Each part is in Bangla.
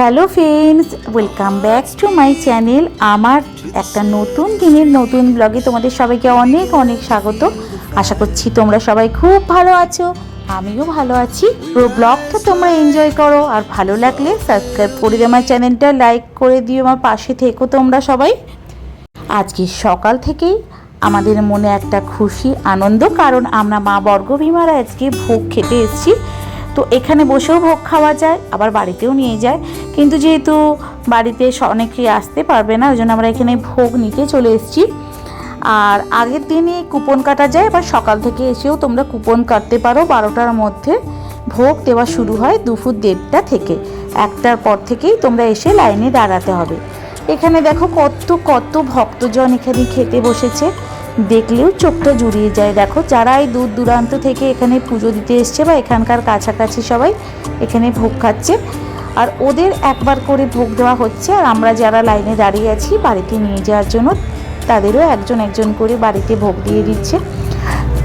Hello friends welcome back to my channel আমার একটা নতুন দিনের নতুন ব্লগে তোমাদের সবাইকে অনেক অনেক স্বাগত। আশা করছি তোমরা সবাই খুব ভালো আছো, আমিও ভালো আছি। পুরো ব্লগটা তোমরা এনজয় করো, আর ভালো লাগলে সাবস্ক্রাইব করে আমার চ্যানেলটা লাইক করে দিও, আমার পাশে থেকো তোমরা সবাই। আজকে সকাল থেকেই আমাদের মনে একটা খুশি, আনন্দ, কারণ আমরা মা বর্গভীমারা আজকে ভোগ খেতে এসেছি। তো এখানে বসেও ভোগ খাওয়া যায়, আবার বাড়িতেও নিয়ে যায়। কিন্তু যেহেতু বাড়িতে অনেকেই আসতে পারবে না, ওই জন্য আমরা এখানে ভোগ নিতে চলে এসেছি। আর আগের দিনই কুপন কাটা যায়, আবার সকাল থেকে এসেও তোমরা কুপন কাটতে পারো বারোটার মধ্যে। ভোগ দেওয়া শুরু হয় দুপুর দেড়টা থেকে। একটার পর থেকেই তোমরা এসে লাইনে দাঁড়াতে হবে। এখানে দেখো কত কত ভক্তজন এখানে খেতে বসেছে। দেখলেও চোখটা জুড়িয়ে যায়। দেখো যারা এই দূর দূরান্ত থেকে এখানে পুজো দিতে এসছে বা এখানকার কাছাকাছি সবাই এখানে ভোগ খাচ্ছে। আর ওদের একবার করে ভোগ দেওয়া হচ্ছে আর আমরা যারা লাইনে দাঁড়িয়ে আছি বাড়িতে নিয়ে যাওয়ার জন্য, তাদেরও একজন একজন করে বাড়িতে ভোগ দিয়ে দিচ্ছে।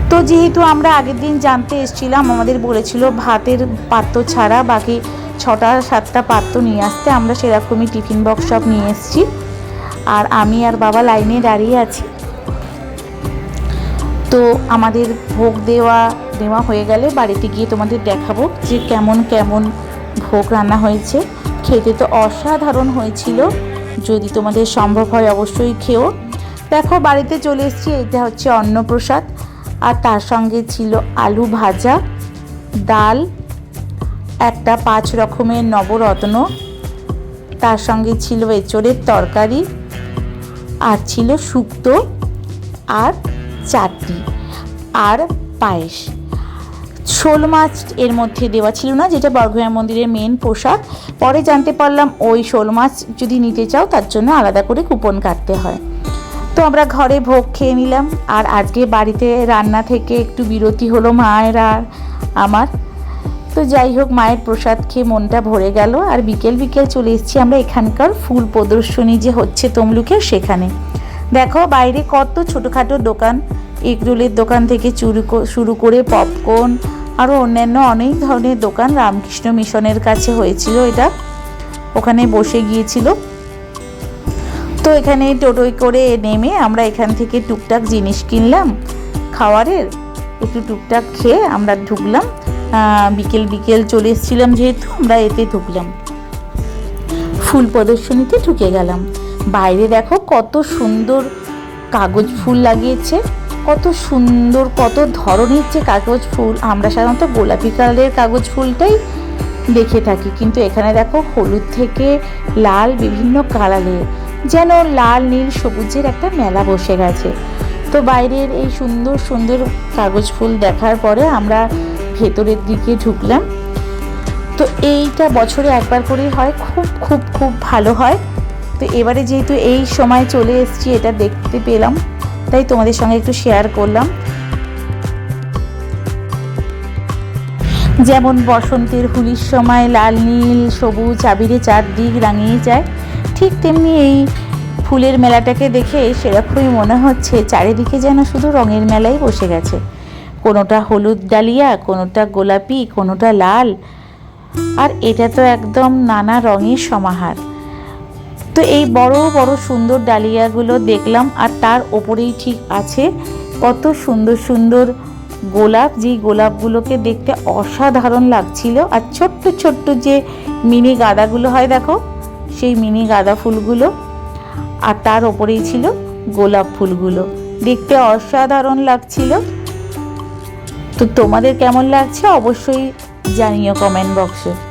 তো যেহেতু আমরা আগের দিন জানতে এসেছিলাম, আমাদের বলেছিল ভাতের পাত্র ছাড়া বাকি ছটা সাতটা পাত্র নিয়ে আসতে। আমরা সেরকমই টিফিন বক্স সব নিয়ে এসেছি। আর আমি আর বাবা লাইনে দাঁড়িয়ে আছি। তো আমাদের ভোগ দেওয়া দেওয়া হয়ে গেলে বাড়িতে গিয়ে তোমাদের দেখাবো যে কেমন কেমন ভোগ রান্না হয়েছে। খেতে তো অসাধারণ হয়েছিল। যদি তোমাদের সম্ভব হয় অবশ্যই খেও। দেখো, বাড়িতে চলে এসেছি, এটা হচ্ছে অন্নপ্রসাদ। আর তার সঙ্গে ছিল আলু ভাজা, ডাল, একটা পাঁচ রকমের নবরত্ন। তার সঙ্গে ছিল এঁচড়ের তরকারি। আর ছিল শুক্তো। আর চাটনি আর পায়েস। শোল মাছ এর মধ্যে দেওয়া ছিল না, যেটা বর্গভীমা মন্দিরের মেন পোশাক। পরে জানতে পারলাম ওই শোল মাছ যদি নিতে চাও, তার জন্য আলাদা করে কুপন কাটতে হয়। তো আমরা ঘরে ভোগ খেয়ে নিলাম। আর আজকে বাড়িতে রান্না থেকে একটু বিরতি হলো মায়ের আর আমার। তো যাই হোক, মায়ের প্রসাদ খেয়ে মনটা ভরে গেল। আর বিকেল বিকেল চলে এসেছি আমরা এখানকার ফুল প্রদর্শনী যে হচ্ছে তমলুকে সেখানে। দেখো, বাইরে কত ছোটোখাটো দোকান। এগরোলের দোকান থেকে চুরু শুরু করে পপকর্ন আরও অন্যান্য অনেক ধরনের দোকান রামকৃষ্ণ মিশনের কাছে হয়েছিল এটা। ওখানে বসে গিয়েছিল। তো এখানে টোটোয় করে নেমে আমরা এখান থেকে টুকটাক জিনিস কিনলাম। খাওয়ারের একটু টুকটাক খেয়ে আমরা ঢুকলাম। বিকেল বিকেল চলে এসেছিলাম যেহেতু আমরা এতে ঢুকলাম। ফুল প্রদর্শনীতে ঢুকে গেলাম। বাইরে দেখো কত সুন্দর কাগজ ফুল লাগিয়েছে, কত সুন্দর, কত ধরনের যে কাগজ ফুল। আমরা সাধারণত গোলাপি কালারের কাগজ ফুলটাই দেখে থাকি। কিন্তু এখানে দেখো হলুদ থেকে লাল বিভিন্ন কালারের, যেন লাল, নীল, সবুজের একটা মেলা বসে গেছে। তো বাইরের এই সুন্দর সুন্দর কাগজ ফুল দেখার পরে আমরা ভেতরের দিকে ঢুকলাম। তো এইটা বছরে একবার করেই হয়, খুব খুব খুব ভালো হয়। তো এবারে যেহেতু এই সময় চলে এসেছি, এটা দেখতে পেলাম। তাই তোমাদের সঙ্গে একটু শেয়ার করলাম। যেমন বসন্তের হুলির সময় লাল, নীল, সবুজ, আবিরে চারদিক রাঙিয়ে যায়, ঠিক তেমনি এই ফুলের মেলাটাকে দেখে সেরকমই মনে হচ্ছে, চারিদিকে যেন শুধু রঙের মেলাই বসে গেছে। কোনোটা হলুদ ডালিয়া, কোনোটা গোলাপি, কোনোটা লাল, আর এটা তো একদম নানা রঙের সমাহার। তো এই বড় বড় সুন্দর ডালিয়াগুলো দেখলাম আর তার ওপরেই ঠিক আছে কত সুন্দর সুন্দর গোলাপ। যেই গোলাপগুলোকে দেখতে অসাধারণ লাগছিল আর ছোট্ট ছোট্ট যে মিনি গাঁদাগুলো হয় দেখো, সেই মিনি গাঁদা ফুলগুলো। আর তার ওপরেই ছিল গোলাপ ফুলগুলো। দেখতে অসাধারণ লাগছিল। তো তোমাদের কেমন লাগছে অবশ্যই জানিও কমেন্ট বক্সে।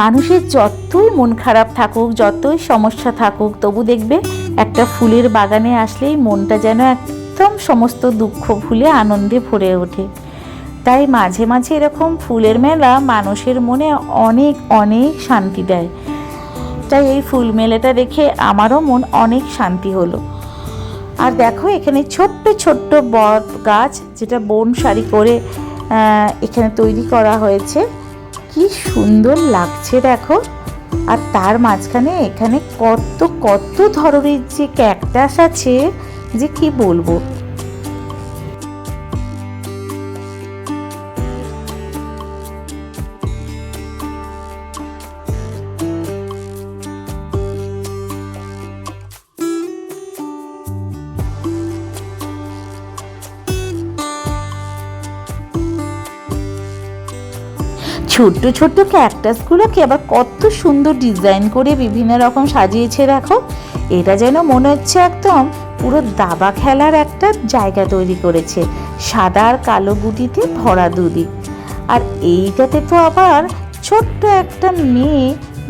মানুষের যতই মন খারাপ থাকুক, যতই সমস্যা থাকুক, তবু দেখবে একটা ফুলের বাগানে আসলেই মনটা যেন একদম সমস্ত দুঃখ ভুলে আনন্দে ভরে ওঠে। তাই মাঝে মাঝে এরকম ফুলের মেলা মানুষের মনে অনেক অনেক শান্তি দেয়। তাই এই ফুল মেলাটা দেখে আমারও মন অনেক শান্তি হলো। আর দেখো এখানে ছোট্ট ছোট্ট বট গাছ, যেটা বন সারি করে এখানে তৈরি করা হয়েছে। কি সুন্দর লাগছে দেখো। আর তার মাঝখানে এখানে কত কত ধরনের যে ক্যাকটাস আছে, যে কি বলব? ছোট্ট ছোট্ট ক্যাকটাসগুলোকে আবার কত সুন্দর ডিজাইন করে বিভিন্ন রকম সাজিয়েছে দেখো। এটা যেন মনে হচ্ছে একদম পুরো দাবা খেলার একটা জায়গা তৈরি করেছে, সাদা আর কালো গুটিতে ভরা দুদিক। আর এইটাতে তো আবার ছোট্ট একটা মেয়ে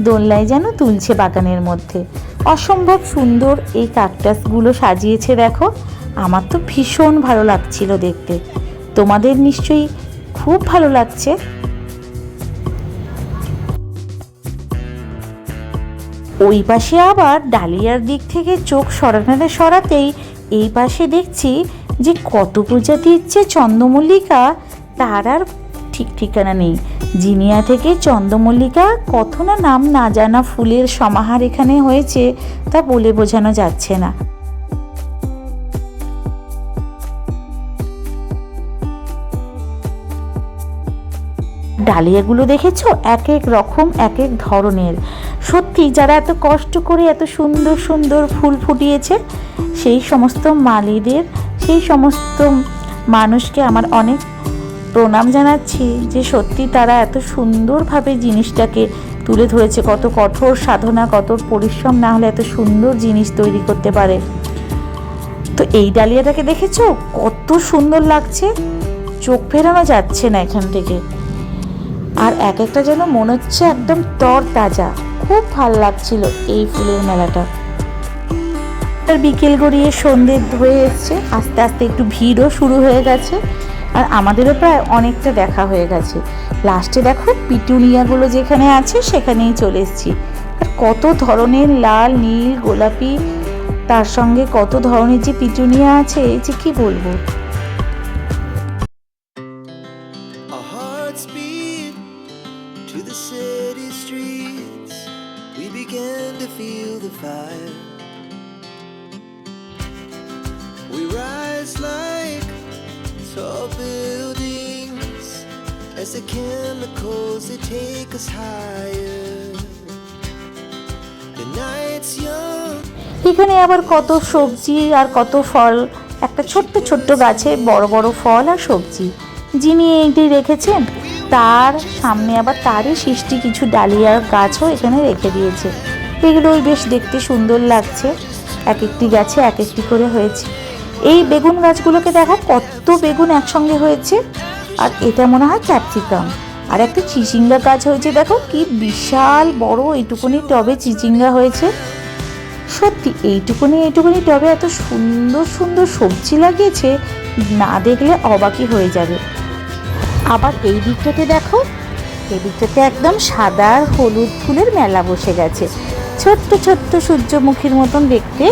দোলনায় যেন তুলছে বাগানের মধ্যে। অসম্ভব সুন্দর এই কাকটাসগুলো সাজিয়েছে দেখো। আমার তো ভীষণ ভালো লাগছিল দেখতে। তোমাদের নিশ্চয়ই খুব ভালো লাগছে। ওই পাশে আবার ডালিয়ার দিক থেকে চোখ সরাতে সরাতেই এই পাশে দেখছি যে কত পূজা দিচ্ছে চন্দ্রমল্লিকা, তার আর ঠিক ঠিকানা নেই। জিনিয়া থেকে চন্দ্রমল্লিকা কত না নাম না জানা ফুলের সমাহার এখানে হয়েছে তা বলে বোঝানো যাচ্ছে না। ডালিয়াগুলো দেখেছ? এক এক রকম এক এক ধরনের। সত্যি যারা এত কষ্ট করে এত সুন্দর সুন্দর ফুল ফুটিয়েছে, সেই সমস্ত মালিদের, সেই সমস্ত মানুষকে আমার অনেক প্রণাম জানাচ্ছি যে সত্যি তারা এত সুন্দরভাবে জিনিসটাকে তুলে ধরেছে। কত কঠোর সাধনা, কত পরিশ্রম না হলে এত সুন্দর জিনিস তৈরি করতে পারে। তো এই ডালিয়াটাকে দেখেছ? কত সুন্দর লাগছে। চোখ ফেরানো যাচ্ছে না এখান থেকে। আর এক একটা যেন মনে হচ্ছে একদম তর তাজা খুব ভালো লাগছিল এই ফুলের মেলাটা। বিকেল গড়িয়ে সন্ধে হয়ে এসছে, আস্তে আস্তে একটু ভিড়ও শুরু হয়ে গেছে, আর আমাদেরও প্রায় অনেকটা দেখা হয়ে গেছে। লাস্টে দেখো পিটুনিয়াগুলো যেখানে আছে সেখানেই চলে এসেছি। আর কত ধরনের লাল, নীল, গোলাপি, তার সঙ্গে কত ধরনের যে পিটুনিয়া আছে যে কি বলব? Began to feel the fire. We rise like tall buildings as the chemicals they take us higher. The night's young. এখানে আবার কত সবজি আর কত ফল একটা ছোট্ট ছোট্ট গাছে বড় বড় ফল আর সবজি যিনি এইটি রেখেছেন তার সামনে আবার তারই সৃষ্টি কিছু ডালিয়ার গাছও এখানে রেখে দিয়েছে। এগুলোই বেশ দেখতে সুন্দর লাগছে। এক একটি গাছে এক একটি করে হয়েছে। এই বেগুন গাছগুলোকে দেখো কত বেগুন একসঙ্গে হয়েছে। আর এটা মনে হয় ক্যাপসিকাম। আর একটা চিচিঙ্গা গাছ হয়েছে। দেখো কি বিশাল বড় এইটুকুনি টবে চিচিঙ্গা হয়েছে। সত্যি, এইটুকুনি এইটুকুনি টবে এত সুন্দর সুন্দর সবজি লাগিয়েছে, না দেখলে অবাকই হয়ে যাবে। আবার এই দিকটাতে দেখো, এই দিকটাতে একদম সাদা আর হলুদ ফুলের মেলা বসে গেছে। ছোট্ট ছোট্ট সূর্যমুখীর মতন দেখতে।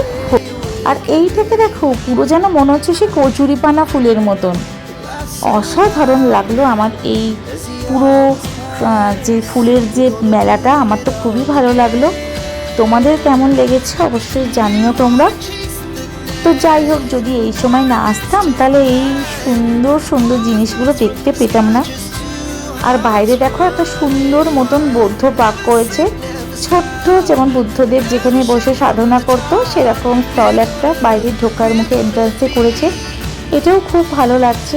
আর এইটাকে দেখো, পুরো যেন মনে হচ্ছে সে কচুরিপানা ফুলের মতন। অসাধারণ লাগল আমার এই পুরো যে ফুলের যে মেলাটা, আমার তো খুবই ভালো লাগল। তোমাদের কেমন লেগেছে অবশ্যই জানিও তোমরা। তো যাই হোক, যদি এই সময় না আসতাম, তাহলে এই সুন্দর সুন্দর জিনিসগুলো দেখতে পেতাম না। আর বাইরে দেখো, একটা সুন্দর মতন বৌদ্ধ পাক করেছে। ছোট্ট যেমন বুদ্ধদেব যেখানে বসে সাধনা করতো, সেরকম স্থল একটা বাইরে ঢোকার মুখে এন্ট্রান্সে করেছে। এটাও খুব ভালো লাগছে।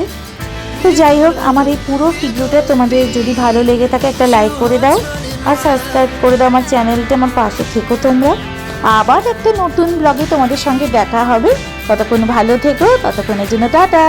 তো যাই হোক, আমার এই পুরো ভিডিওটা তোমাদের যদি ভালো লেগে থাকে, একটা লাইক করে দাও। আর সাবস্ক্রাইব করে দাও আমার চ্যানেলটা আমার পাশে থেকো তোমরা। আবার একটা নতুন ব্লগে তোমাদের সঙ্গে দেখা হবে। ততক্ষণ ভালো থেকো ততক্ষণের জন্য টাটা।